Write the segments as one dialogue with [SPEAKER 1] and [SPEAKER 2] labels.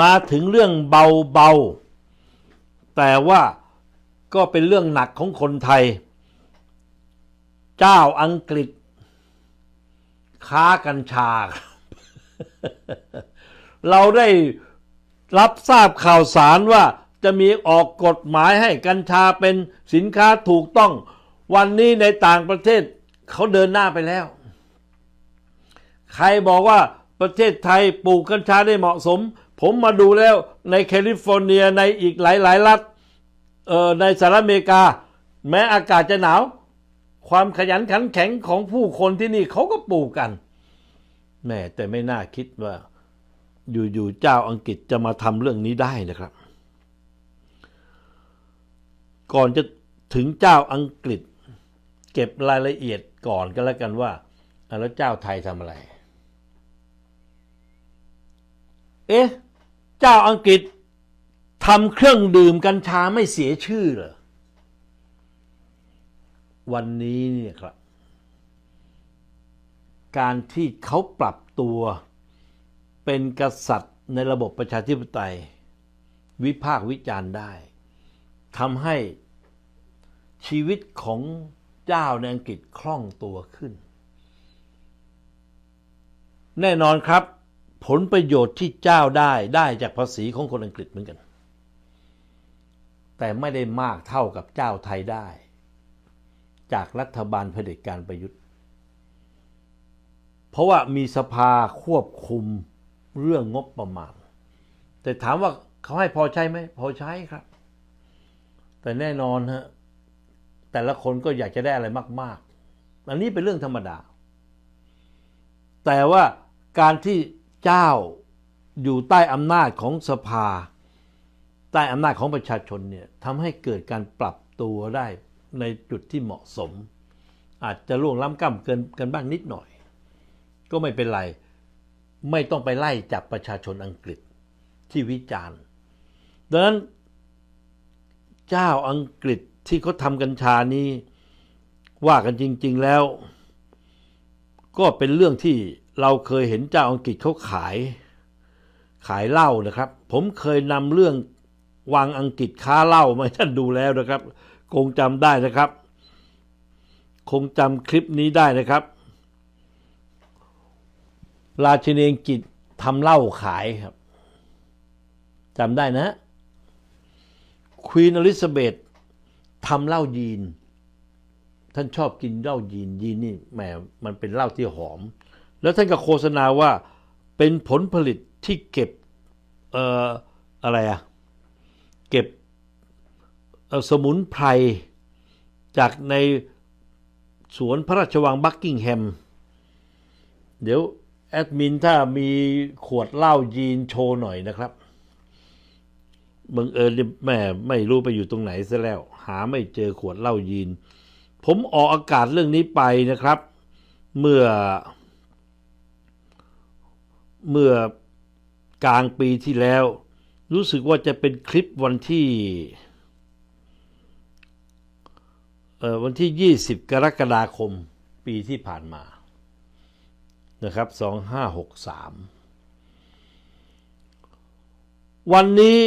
[SPEAKER 1] มาถึงเรื่องเบาๆ แต่ว่าก็เป็นเรื่องหนักของคนไทย เจ้าอังกฤษ ค้ากัญชา เราได้รับทราบข่าวสารว่าจะมีออกกฎหมายให้กัญชาเป็นสินค้าถูกต้อง วันนี้ในต่างประเทศเขาเดินหน้าไปแล้ว ใครบอกว่าประเทศไทยปลูกกัญชาได้เหมาะสม ผมมาดูแล้วในแคลิฟอร์เนียในอีกหลายๆรัฐในสหรัฐอเมริกา แม้อากาศจะหนาว ความขยันขันแข็งของผู้คนที่นี่เขาก็ปลูกกันแม่แต่ไม่น่าคิดว่า อยู่ๆเจ้าอังกฤษจะมาทำเรื่องนี้ได้นะครับ ก่อนจะถึงเจ้าอังกฤษ เก็บรายละเอียดก่อนก็แล้วกันว่าแล้วเจ้าไทยทำอะไร เอ๊ะ เจ้าอังกฤษทำเครื่องดื่มกัญชาไม่เสียชื่อเหรอ วันนี้เนี่ยครับ การที่เขาปรับตัวเป็นกษัตริย์ในระบบประชาธิปไตย วิพากษ์วิจารณ์ได้ทำให้ชีวิตของเจ้าในอังกฤษคล่องตัวขึ้น แน่นอนครับ ผลประโยชน์ที่เจ้าได้ได้จากภาษีของคนอังกฤษเหมือนกัน แต่ไม่ได้มากเท่ากับเจ้าไทยได้ จากรัฐบาลเผด็จการประยุทธ์ เพราะว่ามีสภาควบคุมเรื่องงบประมาณ แต่ถามว่าเขาให้พอใช้ไหมพอใช้ครับ แต่แน่นอนฮะแต่ละคนก็อยากจะได้อะไรมาก ๆ อันนี้เป็นเรื่องธรรมดา แต่ว่าการที่ เจ้าอยู่ใต้อำนาจของสภา ใต้อำนาจของประชาชนเนี่ยทำให้เกิดการปรับตัวได้ในจุดที่เหมาะสม อาจจะล่วงล้ำก้ำเกินกันบ้างนิดหน่อย ก็ไม่เป็นไร ไม่ต้องไปไล่จับประชาชนอังกฤษที่วิจารณ์ดังนั้น เจ้าอังกฤษที่เขาทำกัญชานี้ ว่ากันจริง ๆแล้ว ก็เป็นเรื่องที่ เราเคยเห็นเจ้าอังกฤษเขาขาย ขายเหล้านะครับ ผมเคยนำเรื่องวังอังกฤษค้าเหล้ามาให้ท่านดูแล้วนะครับ คงจำได้นะครับ คงจำคลิปนี้ได้นะครับ ราชินีอังกฤษทำเหล้าขายครับจำได้นะควีนอลิซาเบธทำเหล้ายีน ท่านชอบกินเหล้ายีนยีนนี่แหมมันเป็นเหล้าที่หอม แล้วท่านก็โฆษณาว่าเป็นผลผลิตที่เก็บเอ่ออะไรอะเก็บสมุนไพรจากในสวนพระราชวังบักกิงแฮม เดี๋ยวแอดมินถ้ามีขวดเหล้ายีนโชว์หน่อยนะครับบังเอิญแม่ไม่รู้ไปอยู่ตรงไหนซะแล้ว หาไม่เจอขวดเหล้ายีน ผมออกอากาศเรื่องนี้ไปนะครับ เมื่อ เมื่อกลางปีที่แล้ว รู้สึกว่าจะเป็นคลิปวันที่วันที่ 20 กรกฎาคมปีที่ผ่านมานะครับ 2563 วันนี้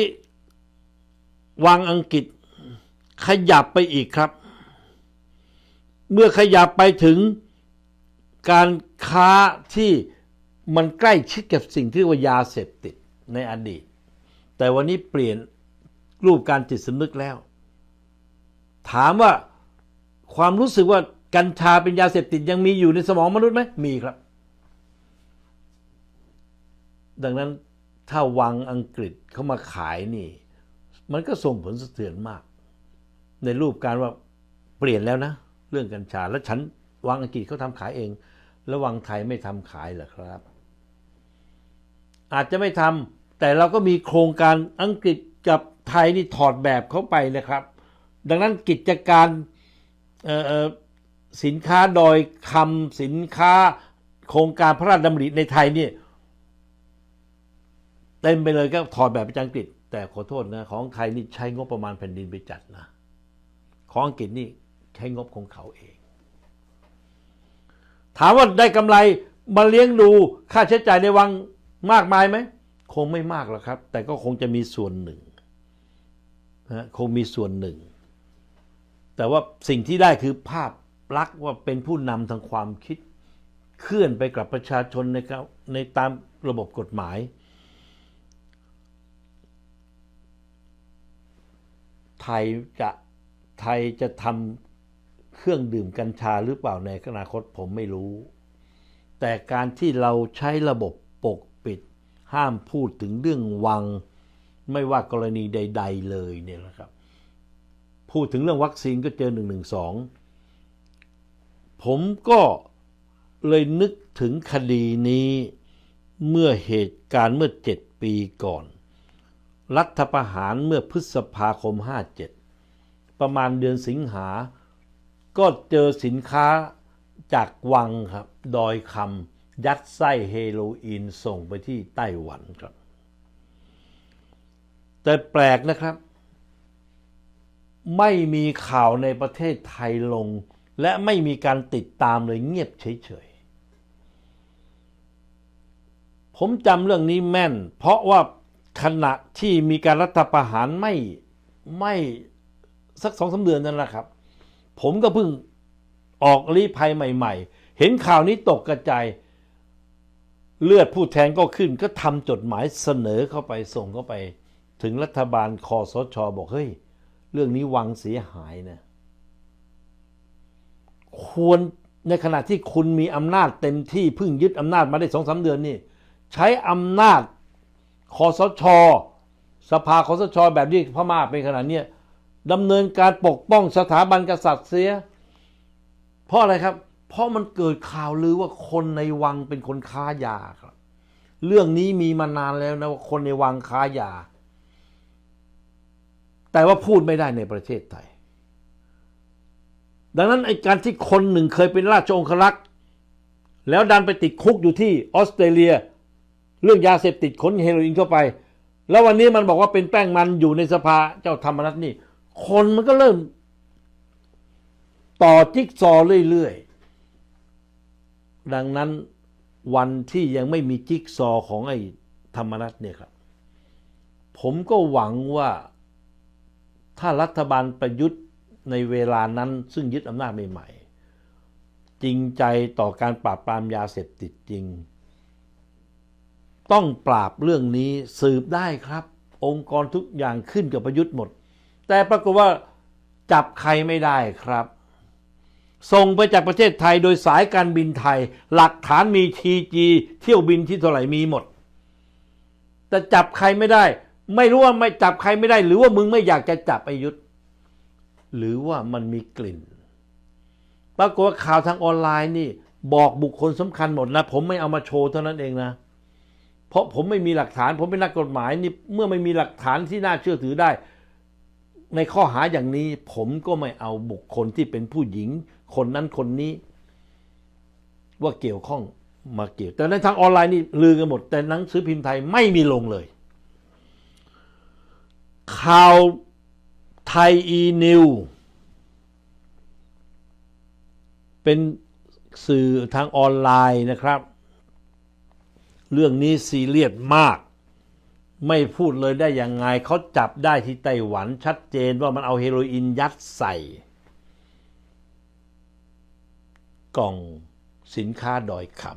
[SPEAKER 1] วังอังกฤษขยับไปอีกครับ เมื่อขยับไปถึงการค้าที่ มันใกล้ชิดกับสิ่งที่ว่ายาเสพติดในอดีต แต่วันนี้เปลี่ยนรูปการจิตสำนึกแล้ว ถามว่าความรู้สึกว่ากัญชาเป็นยาเสพติดยังมีอยู่ในสมองมนุษย์ไหมมีครับ ดังนั้นถ้าวังอังกฤษเขามาขายนี่ มันก็ส่งผลสะเทือนมาก ในรูปการว่าเปลี่ยนแล้วนะ เรื่องกัญชา แล้วฉันวังอังกฤษเขาทำขายเอง แล้ววังไทยไม่ทำขายเหรอครับ อาจจะไม่ทำแต่เราก็มีโครงการอังกฤษกับไทยนี่ถอดแบบเข้าไปนะครับ ดังนั้นกิจการสินค้าโดยคำสินค้าโครงการพระราชดำริในไทยนี่เต็มไปเลยก็ถอดแบบจากอังกฤษ แต่ขอโทษนะของไทยนี่ใช้งบประมาณแผ่นดินไปจัดนะของอังกฤษนี่ใช้งบของเขาเอง ถามว่าได้กำไรมาเลี้ยงดูค่าใช้จ่ายในวัง มากมายไหม คงไม่มากหรอกครับ แต่ก็คงจะมีส่วนหนึ่งนะคงมีส่วนหนึ่ง แต่ว่าสิ่งที่ได้คือภาพลักษณ์ว่าเป็นผู้นำทางความคิด เคลื่อนไปกับประชาชนในในตามระบบกฎหมาย ไทยจะไทยจะทำเครื่องดื่มกัญชาหรือเปล่าในอนาคตผมไม่รู้ แต่การที่เราใช้ระบบปก ห้ามพูดถึงเรื่องวัง ไม่ว่ากรณีใด ๆ เลยเนี่ยนะครับ พูดถึงเรื่องวัคซีนก็เจอหนึ่งหนึ่งสองผมก็เลยนึกถึงคดีนี้เมื่อเหตุการณ์เมื่อเจ็ดปีก่อน รัฐประหารเมื่อพฤษภาคม 57 ประมาณเดือนสิงหา ก็เจอสินค้าจากวังครับ ดอยคำ ยัดไส้เฮโรอีนส่งไปที่ไต้หวันครับ แต่แปลกนะครับ ไม่มีข่าวในประเทศไทยลง และไม่มีการติดตามเลยเงียบเฉยๆ ผมจำเรื่องนี้แม่น เพราะว่าขณะที่มีการรัฐประหารไม่ไม่สักสองสาเดือนนั่นแหละครับ ผมก็เพิ่งออกรีภัยใหม่ ๆ เห็นข่าวนี้ตกกระจาย เลือดผู้แทนก็ขึ้นก็ทำจดหมายเสนอเข้าไปส่งเข้าไป ถึงรัฐบาลคอสชบอกเฮ้ย เรื่องนี้วังเสียหายนะควรในขณะที่คุณมีอำนาจเต็มที่เพิ่งยึดอำนาจมาได้สองสาเดือนนี่ใช้อำนาจคอสชสภาคอสชแบบที่พม่าเป็นขนาดนี้ดำเนินการปกป้องสถาบันกษัตริย์เสีย เพราะอะไรครับ เพราะมันเกิดข่าวลือว่าคนในวังเป็นคนค้ายาครับ เรื่องนี้มีมานานแล้วนะว่าคนในวังค้ายา แต่ว่าพูดไม่ได้ในประเทศไทย ดังนั้นไอการที่คนหนึ่งเคยเป็นราชองครักษ์แล้วดันไปติดคุกอยู่ที่ออสเตรเลีย เรื่องยาเสพติดขนเฮโรอีนเข้าไป แล้ววันนี้มันบอกว่าเป็นแป้งมันอยู่ในสภาเจ้าธรรมนัฐนี่ คนมันก็เริ่ม ต่อจิ๊กซอเรื่อยๆ ดังนั้นวันที่ยังไม่มีจิ๊กซอของไอ้ธรรมนัฐเนี่ยครับ ผมก็หวังว่าถ้ารัฐบาลประยุทธ์ในเวลานั้นซึ่งยึดอำนาจใหม่ๆ จริงใจต่อการปราบปรามยาเสพติดจริง ต้องปราบเรื่องนี้สืบได้ครับ องค์กรทุกอย่างขึ้นกับประยุทธ์หมด แต่ปรากฏว่าจับใครไม่ได้ครับ ส่งไปจากประเทศไทยโดยสายการบินไทย หลักฐานมีทีจีเที่ยวบินที่เท่าไหร่มีหมด แต่จับใครไม่ได้ ไม่รู้ว่าไม่จับใครไม่ได้ หรือว่ามึงไม่อยากจะจับไอายุทธหรือว่ามันมีกลิ่นปรากฏว่าข่าวทางออนไลน์นี่ บอกบุคคลสำคัญหมดนะ ผมไม่เอามาโชว์เท่านั้นเองนะ เพราะผมไม่มีหลักฐาน ผมเป็นนักกฎหมายนี่เมื่อไม่มีหลักฐานที่น่าเชื่อถือได้ ในข้อหาอย่างนี้ผมก็ไม่เอาบุคคลที่เป็นผู้หญิง คนนั้นคนนี้ ว่าเกี่ยวข้องมาเกี่ยว แต่ในทางออนไลน์นี่ลือกันหมด แต่หนังสือพิมพ์ไทยไม่มีลงเลย ข่าวไทยอีนิวเป็นสื่อทางออนไลน์นะครับ เรื่องนี้ซีเรียสมาก ไม่พูดเลยได้ยังไงเขาจับได้ที่ไต้หวันชัดเจนว่ามันเอาเฮโรอีนยัดใส่ กล่องสินค้าดอยคำ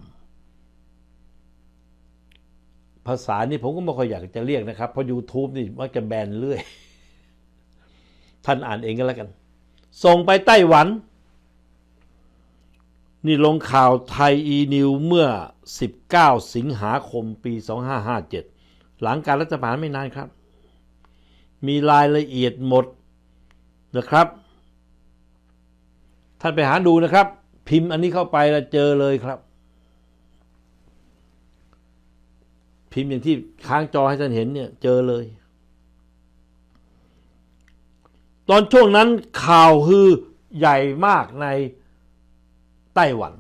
[SPEAKER 1] ภาษานี่ผมก็ไม่ค่อยอยากจะเรียกนะครับ เพราะ YouTube นี่มักจะแบนเรื่อย ท่านอ่านเองก็แล้วกัน ส่งไปไต้หวัน นี่ลงข่าวไทยอีนิวเมื่อ 19 สิงหาคมปี 2557 หลังการรัฐประหารไม่นานครับ มีรายละเอียดหมดนะครับ ท่านไปหาดูนะครับ พิมพ์อันนี้เข้าไปแล้วเจอเลยครับ พิมพ์อย่างที่ค้างจอให้ท่านเห็นเนี่ย เจอเลย ตอนช่วงนั้นข่าวฮือใหญ่มากในไต้หวัน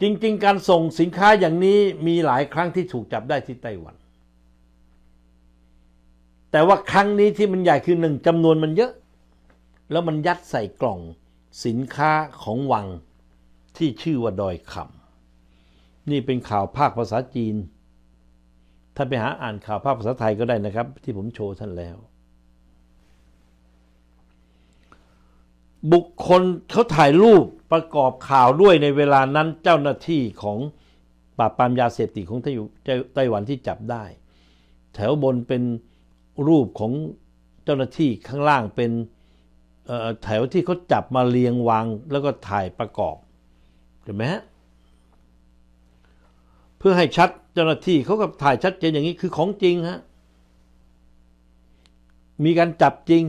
[SPEAKER 1] จริง ๆ การส่งสินค้าอย่างนี้มีหลายครั้งที่ถูกจับได้ที่ไต้หวัน แต่ว่าครั้งนี้ที่มันใหญ่คือหนึ่งจำนวนมันเยอะ แล้วมันยัดใส่กล่องสินค้าของวังที่ชื่อว่าดอยคำนี่เป็นข่าวภาคภาษาจีนท่านไปหาอ่านข่าวภาพภาษาไทยก็ได้นะครับ ที่ผมโชว์ท่านแล้ว บุคคลเขาถ่ายรูปประกอบข่าวด้วยในเวลานั้นเจ้าหน้าที่ของปราบปรามยาเสพติดของไต้หวันที่จับได้ แถวบนเป็น รูปของเจ้าหน้าที่ข้างล่างเป็นแถวที่เขาจับมาเรียงวางแล้วก็ถ่ายประกอบเห็นไหมฮะเพื่อให้ชัดเจ้าหน้าที่เขาก็ถ่ายชัดเจนอย่างนี้คือของจริงฮะมีการจับจริง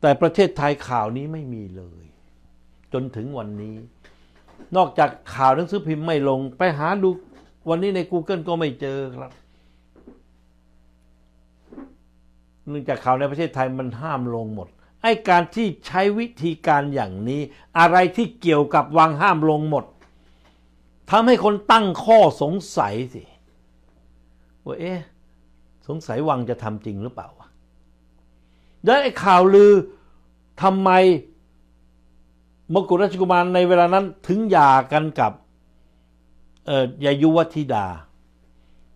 [SPEAKER 1] แต่ประเทศไทยข่าวนี้ไม่มีเลย จนถึงวันนี้ นอกจากข่าวหนังสือพิมพ์ไม่ลง ไปหาดูวันนี้ใน Google ก็ไม่เจอครับ เนื่องจากข่าวในประเทศไทยมันห้ามลงหมด ไอ้การที่ใช้วิธีการอย่างนี้ อะไรที่เกี่ยวกับวางห้ามลงหมดทำให้คนตั้งข้อสงสัยสิว่าเอ๊ะสงสัยวังจะทำจริงหรือเปล่าแล้วไอ้ข่าวลือทำไมมกุฎราชกุมารในเวลานั้นถึงหย่ากันกับยายุวธิดา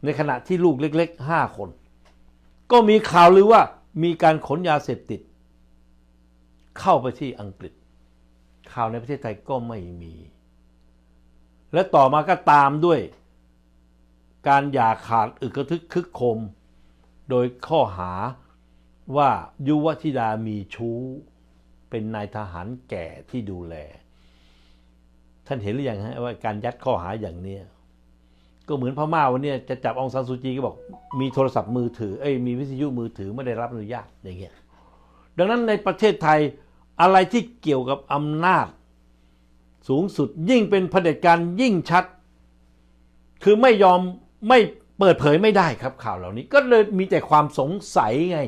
[SPEAKER 1] ในขณะที่ลูกเล็กๆห้าคน ก็มีข่าวลือว่ามีการขนยาเสพติด เข้าไปที่อังกฤษ ข่าวในประเทศไทยก็ไม่มี และต่อมาก็ตามด้วย การหย่าขาดอึกระทึกคึกโคม โดยข้อหาว่ายุวธิดามีชู้ เป็นนายทหารแก่ที่ดูแล ท่านเห็นหรือยังฮะว่าการยัดข้อหาอย่างเนี้ย ก็เหมือนพม่าวันนี้จะจับองซานซูจีก็บอกมีโทรศัพท์มือถือเอ้ยมีวิทยุมือถือไม่ได้รับอนุญาตอย่างเงี้ยดังนั้นในประเทศไทยอะไรที่เกี่ยวกับอำนาจ สูงสุดยิ่งเป็นเผด็จการยิ่งชัด คือไม่ยอมไม่เปิดเผยไม่ได้ครับข่าวเหล่านี้ ก็เลยมีแต่ความสงสัยไง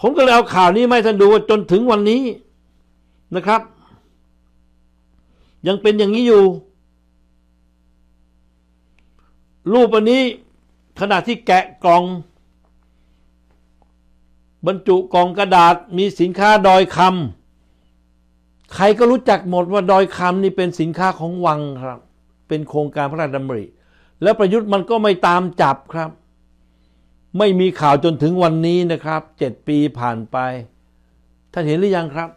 [SPEAKER 1] ผมก็เลยเอาข่าวนี้มาให้ท่านดูว่าจนถึงวันนี้นะครับ ยังเป็นอย่างนี้อยู่ รูปอันนี้ขณะที่แกะกล่อง บรรจุกล่องกระดาษมีสินค้าดอยคำใครก็รู้จักหมดว่าดอยคำนี่เป็นสินค้าของวังครับ เป็นโครงการพระราชดำริ แล้วประยุทธ์มันก็ไม่ตามจับครับ ไม่มีข่าวจนถึงวันนี้นะครับเจ็ดปีผ่านไป ท่านเห็นหรือยังครับ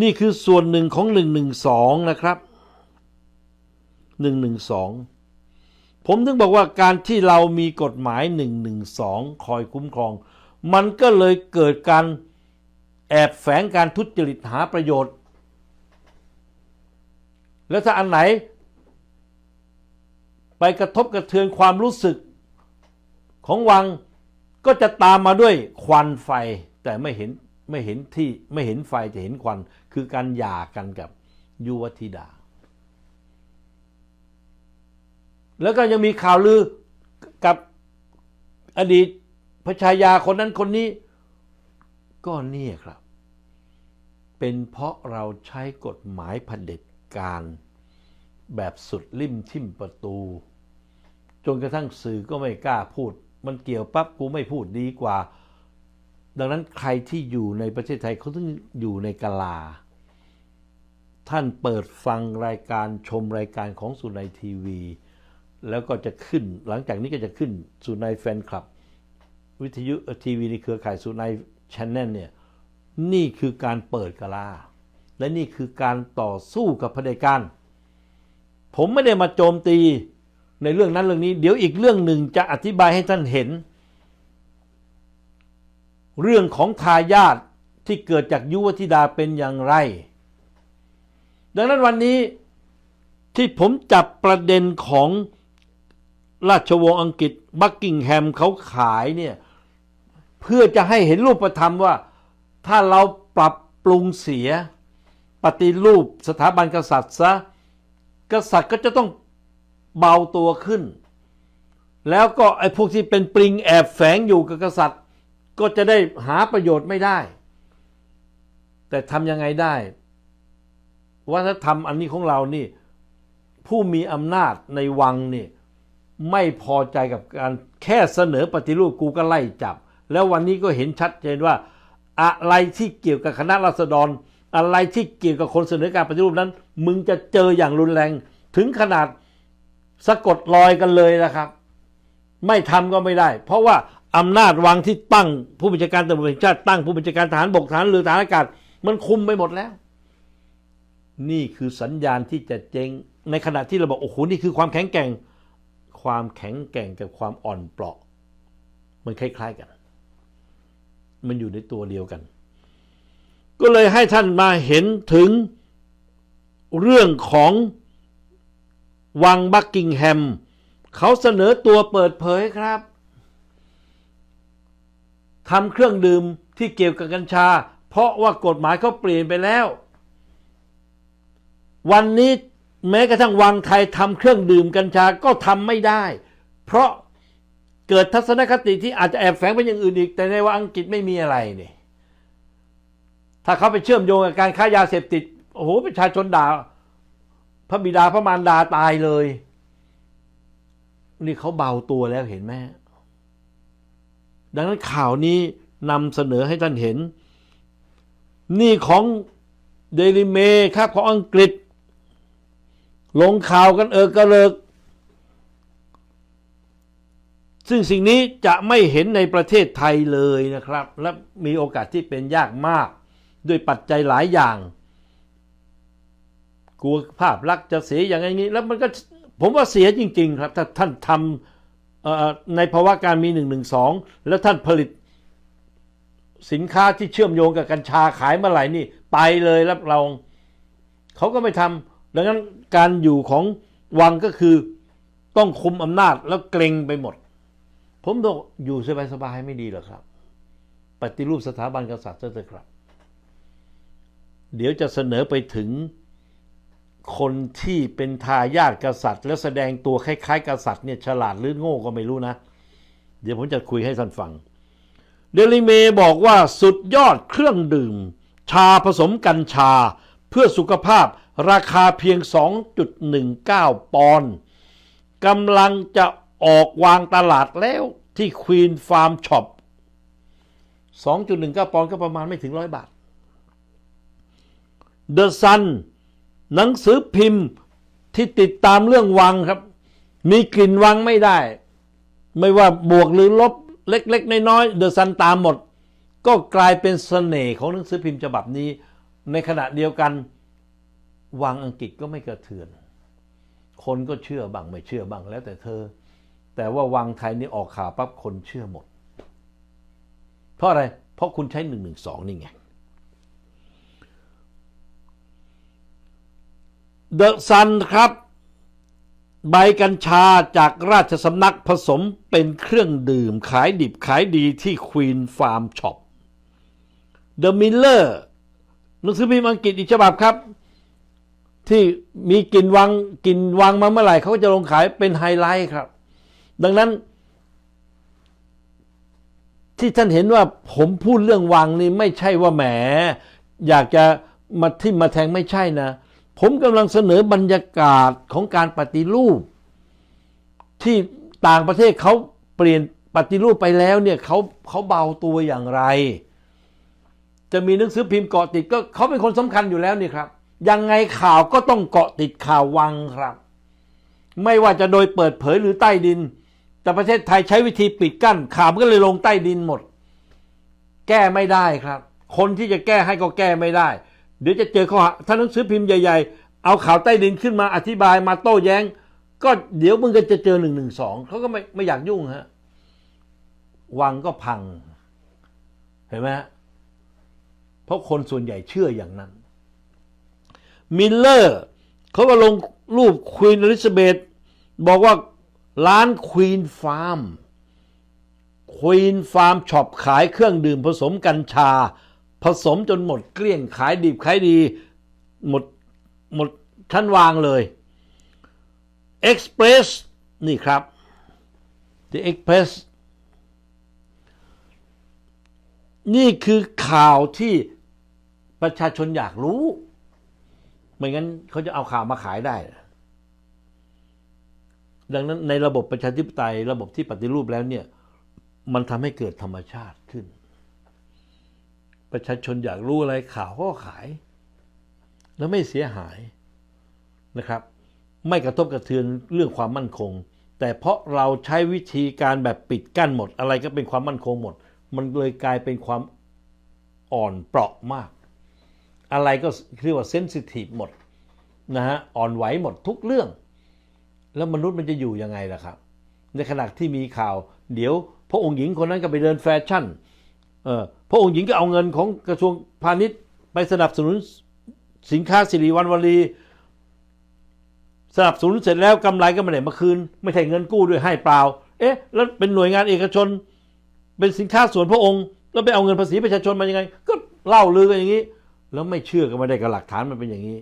[SPEAKER 1] นี่คือส่วนหนึ่งของหนึ่งหนึ่งสองนะครับหนึ่งหนึ่งสอง ผมถึงบอกว่าการที่เรามีกฎหมายหนึ่งหนึ่งสองคอยคุ้มครอง มันก็เลยเกิดการแอบแฝงการทุจริตหาประโยชน์ แล้วถ้าอันไหน ไปกระทบกระเทือนความรู้สึกของวังก็จะตามมาด้วยควันไฟแต่ไม่เห็นไม่เห็นที่ไม่เห็นไฟจะเห็นควัน คือการหย่ากันกับยุวธิดา แล้วก็ยังมีข่าวลือกับอดีตพระชายาคนนั้นคนนี้ ก็เนี่ยครับ เป็นเพราะเราใช้กฎหมายเผด็จการแบบสุดลิ่มทิ่มประตู จนกระทั่งสื่อก็ไม่กล้าพูด มันเกี่ยวปั๊บกูไม่พูดดีกว่า ดังนั้นใครที่อยู่ในประเทศไทยเขาต้องอยู่ในกาลา ท่านเปิดฟังรายการชมรายการของสุนัยทีวี แล้วก็จะขึ้น หลังจากนี้ก็จะขึ้นสุนัยแฟนคลับ วิทยุทีวีในเครือข่ายสุนัยชแนลเนี่ยนี่คือการเปิดกลา และนี่คือการต่อสู้กับเผด็จการผมไม่ได้มาโจมตีในเรื่องนั้นเรื่องนี้ เดี๋ยวอีกเรื่องหนึ่งจะอธิบายให้ท่านเห็น เรื่องของทายาทที่เกิดจากยุวธิดาเป็นอย่างไร ดังนั้นวันนี้ที่ผมจับประเด็นของ ราชวงศ์อังกฤษบักกิงแฮมเขาขายเนี่ย เพื่อจะให้เห็นรูปธรรมว่า ถ้าเราปรับปรุงเสีย ปฏิรูปสถาบันกษัตริย์ซะกษัตริย์ก็จะต้องเบาตัวขึ้น แล้วก็ไอ้พวกที่เป็นปริงแอบแฝงอยู่กับกษัตริย์ ก็จะได้หาประโยชน์ไม่ได้ แต่ทำยังไงได้วัฒนธรรมอันนี้ของเรานี่ ผู้มีอำนาจในวังนี่ ไม่พอใจกับการแค่เสนอปฏิรูปกูก็ไล่จับ แล้ววันนี้ก็เห็นชัดเจนว่า อะไรที่เกี่ยวกับคณะราษฎร อะไรที่เกี่ยวกับคนเสนอการปฏิรูปนั้น มึงจะเจออย่างรุนแรง ถึงขนาดสะกดรอยกันเลยนะครับ ไม่ทำก็ไม่ได้ เพราะว่าอำนาจวังที่ตั้งผู้บัญชาการตำรวจแห่งชาติตั้งผู้บัญชาการทหารบกทหารเรือทหารอากาศมันคุมไปหมดแล้ว นี่คือสัญญาณที่จะเจงในขณะที่เราบอกโอ้โหนี่คือความแข็งแกร่ง ความแข็งแกร่งกับความอ่อนเปราะ มันคล้ายๆกัน มันอยู่ในตัวเดียวกัน ก็เลยให้ท่านมาเห็นถึงเรื่องของวังบักกิงแฮม เขาเสนอตัวเปิดเผยครับทำเครื่องดื่มที่เกี่ยวกับกัญชา เพราะว่ากฎหมายเขาเปลี่ยนไปแล้ว วันนี้ แม้กระทั่งวังไทยทำเครื่องดื่มกัญชาก็ทำไม่ได้ เพราะเกิดทัศนคติที่อาจจะแอบแฝงไปอย่างอื่นอีก แต่ในว่าอังกฤษไม่มีอะไรนี่ถ้าเขาไปเชื่อมโยงกับการค้ายาเสพติดโอ้โหประชาชนด่าพระบิดาพระมารดาตายเลย นี่เขาเบาตัวแล้วเห็นไหมดังนั้นข่าวนี้นำเสนอให้ท่านเห็น นี่ของเดลิเมครับของอังกฤษ ลงข่าวกันเออกระเลิก ซึ่งสิ่งนี้จะไม่เห็นในประเทศไทยเลยนะครับ และมีโอกาสที่เป็นยากมาก ด้วยปัจจัยหลายอย่าง กลัวภาพลักษณ์จะเสียอย่างนี้ แล้วมันก็ผมว่าเสียจริง ๆ ครับ ถ้าท่านทำในภาวะการมีหนึ่งหนึ่งสองแล้วท่านผลิตสินค้าที่เชื่อมโยงกับกัญชาขายเมื่อไหร่นี่ ไปเลยรับรองเขาก็ไม่ทำ ดังนั้นการอยู่ของวังก็คือต้องคุมอำนาจแล้วเกรงไปหมด ผมบอกอยู่สบายๆไม่ดีหรอครับ ปฏิรูปสถาบันกษัตริย์เถอะครับ เดี๋ยวจะเสนอไปถึงคนที่เป็นทายาทกษัตริย์ และแสดงตัวคล้ายๆ กษัตริย์เนี่ยฉลาดหรือโง่ก็ไม่รู้นะ เดี๋ยวผมจะคุยให้ท่านฟัง เดลิเมบอกว่าสุดยอดเครื่องดื่ม ชาผสมกัญชา เพื่อสุขภาพ ราคาเพียง 2.19 ปอนด์กำลังจะออกวางตลาดแล้วที่ควีนฟาร์มช็อป2.19 ปอนด์ก็ประมาณไม่ถึงร้อยบาทเดอะซันหนังสือพิมพ์ที่ติดตามเรื่องวังครับ มีกลิ่นวังไม่ได้ ไม่ว่าบวกหรือลบเล็ก ๆ น้อยๆเดอะซันตามหมด ก็กลายเป็นสเสน่ห์ของหนังสือพิมพ์ฉบับนี้ ในขณะเดียวกัน วังอังกฤษก็ไม่กระเทือน คนก็เชื่อบ้างไม่เชื่อบ้างแล้วแต่เธอ แต่ว่าวังไทยนี่ออกข่าวปั๊บคนเชื่อหมด เพราะอะไร เพราะคุณใช้หนึ่งหนึ่งสองนี่ไง เดอะซันครับ ใบกัญชาจากราชสำนักผสมเป็นเครื่องดื่มขายดิบขายดีที่ควีนฟาร์มช็อปเดอะมิลเลอร์หนังสือพิมพ์อังกฤษอีกฉบับครับ ที่มีกลิ่นวังกลิ่นวังมาเมื่อไหร่เขาก็จะลงขายเป็นไฮไลท์ครับ ดังนั้น ที่ท่านเห็นว่าผมพูดเรื่องวังนี่ไม่ใช่ว่าแหม อยากจะมาทิ่มมาแทงไม่ใช่นะ ผมกำลังเสนอบรรยากาศของการปฏิรูป ที่ต่างประเทศเขาเปลี่ยนปฏิรูปไปแล้วเนี่ยเขาเขาเบาตัวอย่างไร จะมีหนังสือพิมพ์เกาะติดก็เขาเป็นคนสำคัญอยู่แล้วนี่ครับ ยังไงข่าวก็ต้องเกาะติดข่าววังครับ ไม่ว่าจะโดยเปิดเผยหรือใต้ดิน แต่ประเทศไทยใช้วิธีปิดกั้นข่าวมันก็เลยลงใต้ดินหมด แก้ไม่ได้ครับ คนที่จะแก้ให้ก็แก้ไม่ได้ เดี๋ยวจะเจอข้อหาถ้าหนังสือพิมพ์ใหญ่ ๆ เอาข่าวใต้ดินขึ้นมาอธิบายมาโต้แย้ง ก็เดี๋ยวมึงก็จะเจอหนึ่งหนึ่งสองเขาก็ไม่ไม่อยากยุ่งฮะวังก็พัง เห็นไหมฮะเพราะคนส่วนใหญ่เชื่ออย่างนั้น มิลเลอร์เขาก็ลงรูปควีนอลิซาเบธบอกว่าร้านควีนฟาร์มควีนฟาร์มช็อปขายเครื่องดื่มผสมกัญชา ผสมจนหมดเกลี้ยงขายดิบขายดี หมดหมดชั้นวางเลย Express นี่ครับ The Express นี่คือข่าวที่ประชาชนอยากรู้ ไม่งั้นเขาจะเอาข่าวมาขายได้ ดังนั้นในระบบประชาธิปไตย ระบบที่ปฏิรูปแล้วเนี่ย มันทำให้เกิดธรรมชาติขึ้น ประชาชนอยากรู้อะไรข่าวก็ขาย แล้วไม่เสียหายนะครับ ไม่กระทบกระเทือนเรื่องความมั่นคง แต่เพราะเราใช้วิธีการแบบปิดกั้นหมด อะไรก็เป็นความมั่นคงหมด มันเลยกลายเป็นความอ่อนเปราะมาก อะไรก็เรียกว่าเซนซิทีฟหมดนะฮะอ่อนไหวหมดทุกเรื่อง แล้วมนุษย์มันจะอยู่ยังไงล่ะครับ ในขณะที่มีข่าว เดี๋ยวพระองค์หญิงคนนั้นก็ไปเดินแฟชั่นเออพระองค์หญิงก็เอาเงินของกระทรวงพาณิชย์ ไปสนับสนุนสินค้าสิริวัณวลีสนับสนุนเสร็จแล้วกำไรก็ไม่ได้มาคืน ไม่ใช่เงินกู้ด้วยให้เปล่า เอ๊ะ แล้วเป็นหน่วยงานเอกชน เป็นสินค้าส่วนพระองค์ แล้วไปเอาเงินภาษีประชาชนมายังไง ก็เล่าลือกันอย่างนี้ แล้วไม่เชื่อกันมาได้กับหลักฐานมันเป็นอย่างนี้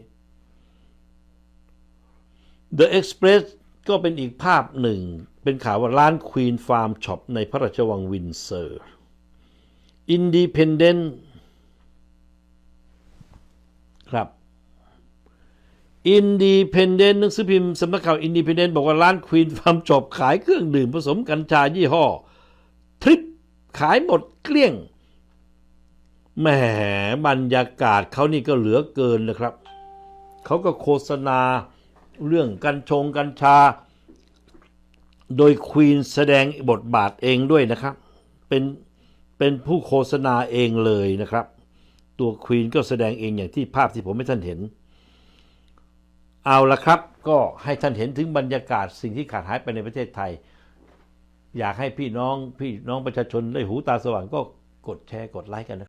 [SPEAKER 1] The Express ก็เป็นอีกภาพหนึ่ง เป็นข่าวว่าร้าน Queen Farm Shop ในพระราชวังวินเซอร์ Independent ครับ Independent หนังสือพิมพ์สำนักข่าว Independent บอกว่าร้าน Queen Farm Shop ขายเครื่องดื่มผสมกัญชายี่ห้อ ทริปขายหมดเกลี้ยง แหมบรรยากาศเขานี่ก็เหลือเกินนะครับ เขาก็โฆษณาเรื่องกัญชงกัญชา โดยควีนแสดงบทบาทเองด้วยนะครับ เป็นเป็นผู้โฆษณาเองเลยนะครับ ตัวควีนก็แสดงเองอย่างที่ภาพที่ผมให้ท่านเห็น เอาละครับ ก็ให้ท่านเห็นถึงบรรยากาศสิ่งที่ขาดหายไปในประเทศไทย อยากให้พี่น้องพี่น้องประชาชนได้หูตาสว่างก็กดแชร์กดไลค์กันนะ